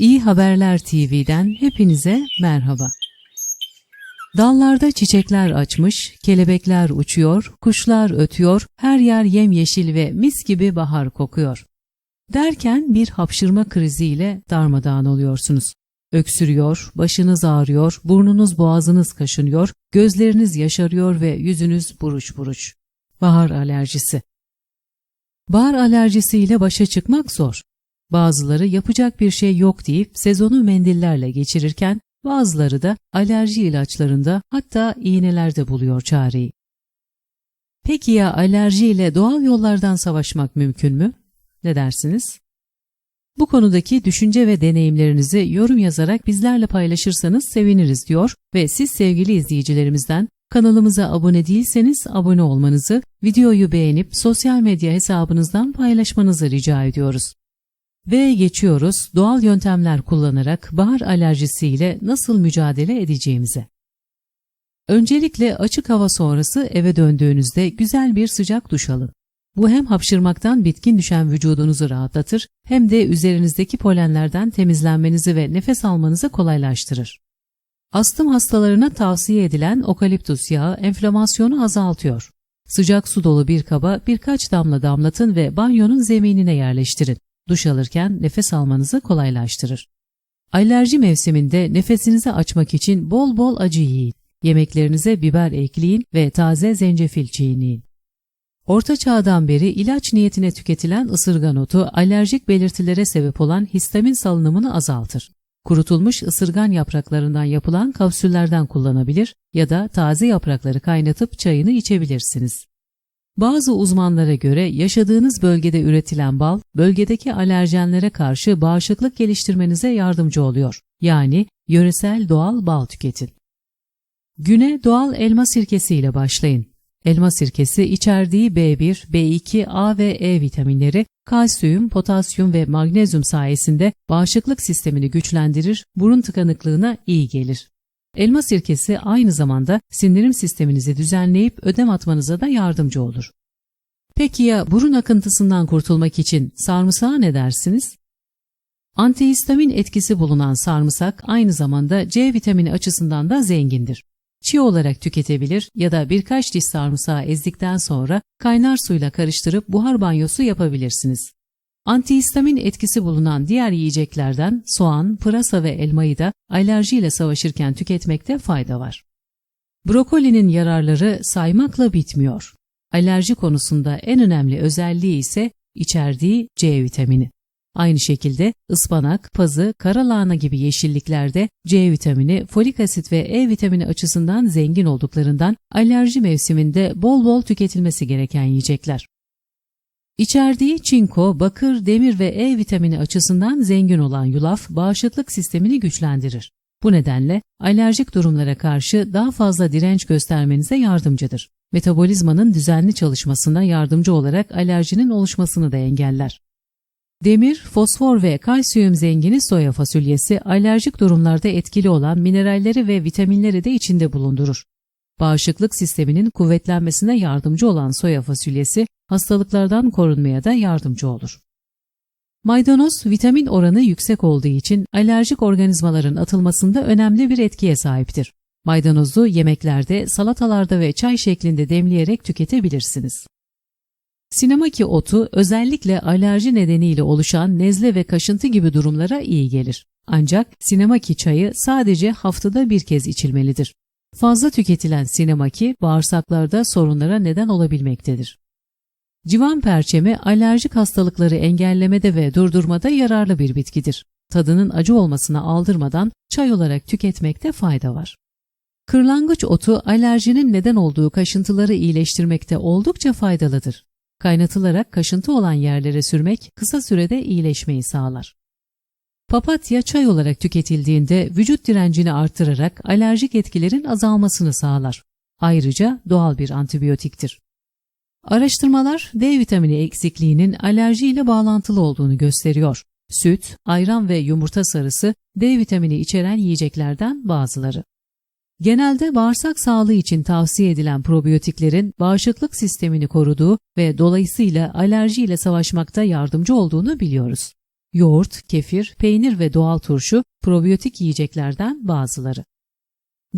İyi Haberler TV'den hepinize merhaba. Dallarda çiçekler açmış, kelebekler uçuyor, kuşlar ötüyor, her yer yemyeşil ve mis gibi bahar kokuyor. Derken bir hapşırma kriziyle darmadağın oluyorsunuz. Öksürüyor, başınız ağrıyor, burnunuz boğazınız kaşınıyor, gözleriniz yaşarıyor ve yüzünüz buruş buruş. Bahar alerjisi. Bahar alerjisiyle başa çıkmak zor. Bazıları yapacak bir şey yok deyip sezonu mendillerle geçirirken bazıları da alerji ilaçlarında hatta iğnelerde buluyor çareyi. Peki ya alerjiyle doğal yollardan savaşmak mümkün mü? Ne dersiniz? Bu konudaki düşünce ve deneyimlerinizi yorum yazarak bizlerle paylaşırsanız seviniriz diyor ve siz sevgili izleyicilerimizden kanalımıza abone değilseniz abone olmanızı, videoyu beğenip sosyal medya hesabınızdan paylaşmanızı rica ediyoruz. Ve geçiyoruz doğal yöntemler kullanarak bahar alerjisiyle nasıl mücadele edeceğimize. Öncelikle açık hava sonrası eve döndüğünüzde güzel bir sıcak duş alın. Bu hem hapşırmaktan bitkin düşen vücudunuzu rahatlatır hem de üzerinizdeki polenlerden temizlenmenizi ve nefes almanızı kolaylaştırır. Astım hastalarına tavsiye edilen okaliptus yağı enflamasyonu azaltıyor. Sıcak su dolu bir kaba birkaç damla damlatın ve banyonun zeminine yerleştirin. Duş alırken nefes almanızı kolaylaştırır. Alerji mevsiminde nefesinizi açmak için bol bol acı yiyin. Yemeklerinize biber ekleyin ve taze zencefil çiğneyin. Orta çağdan beri ilaç niyetine tüketilen ısırgan otu alerjik belirtilere sebep olan histamin salınımını azaltır. Kurutulmuş ısırgan yapraklarından yapılan kapsüllerden kullanabilir ya da taze yaprakları kaynatıp çayını içebilirsiniz. Bazı uzmanlara göre yaşadığınız bölgede üretilen bal, bölgedeki alerjenlere karşı bağışıklık geliştirmenize yardımcı oluyor. Yani yöresel doğal bal tüketin. Güne doğal elma sirkesi ile başlayın. Elma sirkesi içerdiği B1, B2, A ve E vitaminleri kalsiyum, potasyum ve magnezyum sayesinde bağışıklık sistemini güçlendirir, burun tıkanıklığına iyi gelir. Elma sirkesi aynı zamanda sindirim sisteminizi düzenleyip ödem atmanıza da yardımcı olur. Peki ya burun akıntısından kurtulmak için sarımsağa ne dersiniz? Antihistamin etkisi bulunan sarımsak aynı zamanda C vitamini açısından da zengindir. Çiğ olarak tüketebilir ya da birkaç diş sarımsağı ezdikten sonra kaynar suyla karıştırıp buhar banyosu yapabilirsiniz. Antihistamin etkisi bulunan diğer yiyeceklerden soğan, pırasa ve elmayı da alerjiyle savaşırken tüketmekte fayda var. Brokolinin yararları saymakla bitmiyor. Alerji konusunda en önemli özelliği ise içerdiği C vitamini. Aynı şekilde ıspanak, pazı, kara lahana gibi yeşilliklerde C vitamini, folik asit ve E vitamini açısından zengin olduklarından alerji mevsiminde bol bol tüketilmesi gereken yiyecekler. İçerdiği çinko, bakır, demir ve E vitamini açısından zengin olan yulaf bağışıklık sistemini güçlendirir. Bu nedenle alerjik durumlara karşı daha fazla direnç göstermenize yardımcıdır. Metabolizmanın düzenli çalışmasına yardımcı olarak alerjinin oluşmasını da engeller. Demir, fosfor ve kalsiyum zengini soya fasulyesi alerjik durumlarda etkili olan mineralleri ve vitaminleri de içinde bulundurur. Bağışıklık sisteminin kuvvetlenmesine yardımcı olan soya fasulyesi hastalıklardan korunmaya da yardımcı olur. Maydanoz vitamin oranı yüksek olduğu için alerjik organizmaların atılmasında önemli bir etkiye sahiptir. Maydanozu yemeklerde, salatalarda ve çay şeklinde demleyerek tüketebilirsiniz. Sinemaki otu özellikle alerji nedeniyle oluşan nezle ve kaşıntı gibi durumlara iyi gelir. Ancak sinemaki çayı sadece haftada bir kez içilmelidir. Fazla tüketilen sinemaki bağırsaklarda sorunlara neden olabilmektedir. Civan perçemi alerjik hastalıkları engellemede ve durdurmada yararlı bir bitkidir. Tadının acı olmasına aldırmadan çay olarak tüketmekte fayda var. Kırlangıç otu alerjinin neden olduğu kaşıntıları iyileştirmekte oldukça faydalıdır. Kaynatılarak kaşıntı olan yerlere sürmek kısa sürede iyileşmeyi sağlar. Papatya çay olarak tüketildiğinde vücut direncini artırarak alerjik etkilerin azalmasını sağlar. Ayrıca doğal bir antibiyotiktir. Araştırmalar D vitamini eksikliğinin alerji ile bağlantılı olduğunu gösteriyor. Süt, ayran ve yumurta sarısı D vitamini içeren yiyeceklerden bazıları. Genelde bağırsak sağlığı için tavsiye edilen probiyotiklerin bağışıklık sistemini koruduğu ve dolayısıyla alerji ile savaşmakta yardımcı olduğunu biliyoruz. Yoğurt, kefir, peynir ve doğal turşu probiyotik yiyeceklerden bazıları.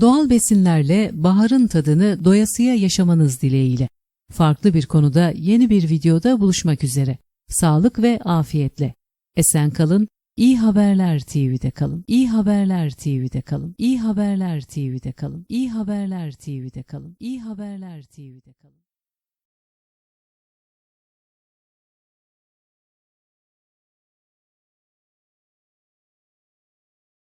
Doğal besinlerle baharın tadını doyasıya yaşamanız dileğiyle. Farklı bir konuda yeni bir videoda buluşmak üzere. Sağlık ve afiyetle. Esen kalın, İyi Haberler TV'de kalın. İyi Haberler TV'de kalın. İyi Haberler TV'de kalın. İyi Haberler TV'de kalın. İyi Haberler TV'de kalın.